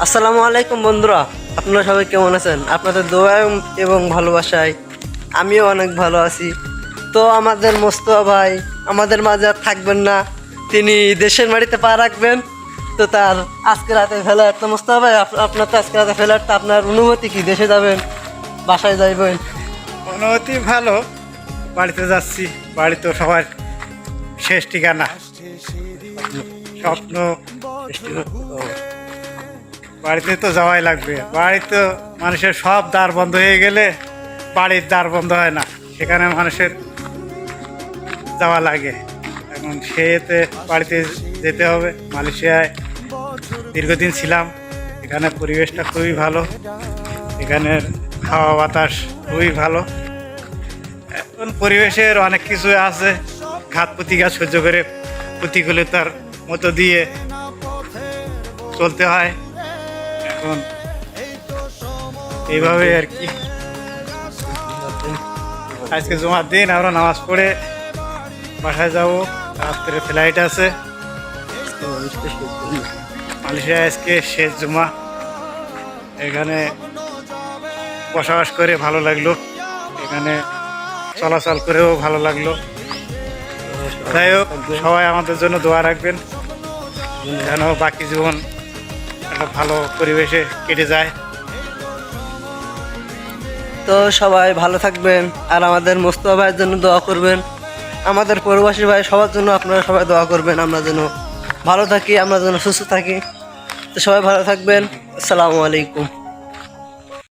আসসালামু আলাইকুম বন্ধুরা আপনারা সবাই কেমন আছেন? আপনাদের দোয়া এবং ভালোবাসায় আমিও অনেক ভালো আছি। তো আমাদের মোস্তফা ভাই আমাদের মাঝে আর থাকবেন না তিনি দেশের বাড়িতে পা রাখবেন। তো তার আজকে রাতে ফেলার তো মোস্তফা ভাই আপ- আপনার তো আজকে রাতে ফেলার তো আপনার অনুমতি কি? দেশে যাবেন বাসায় যাইবেন? অনুভূতি ভালো বাড়িতে যাচ্ছি বাড়ি তো সবার শেষ ঠিকানা। স্বপ্ন বাড়িতে তো যাওয়াই লাগবে। বাড়িতে মানুষের সব দ্বার বন্ধ হয়ে গেলে বাড়ির দ্বার বন্ধ হয় না। সেখানে মানুষের যাওয়া লাগে। এখন সেতে বাড়িতে যেতে হবে। মালয়েশিয়ায় দীর্ঘদিন ছিলাম। এখানে পরিবেশটা খুবই ভালো। এখানের হাওয়া বাতাস খুবই ভালো। এখন পরিবেশের অনেক কিছু আছে। ঘাত প্রতিঘাত সহ্য করে প্রতিকূলতার মতো দিয়ে চলতে হয়। এখন এইভাবে আর কি। আজকে জমার দিন, আমরা নামাজ পড়ে বাসায় যাব। রাত্রে ফ্লাইট আছে। মালয়েশিয়া আজকে শেষ জমা। এখানে বসবাস করে ভালো লাগল। এখানে চলাচল করেও ভালো লাগল। যাই হোক, সবাই আমাদের জন্য দোয়া রাখবেন। যেন বাকি জীবন একটা ভালো পরিবেশে কেটে যায়। তো সবাই ভালো থাকবেন আর আমাদের মোস্তফা ভাইয়ের জন্য দোয়া করবেন। আমাদের প্রবাসী ভাই সবার জন্য আপনারা সবাই দোয়া করবেন, আমরা যেন ভালো থাকি, আমরা যেন সুস্থ থাকি। তো সবাই ভালো থাকবেন, আসসালামু আলাইকুম।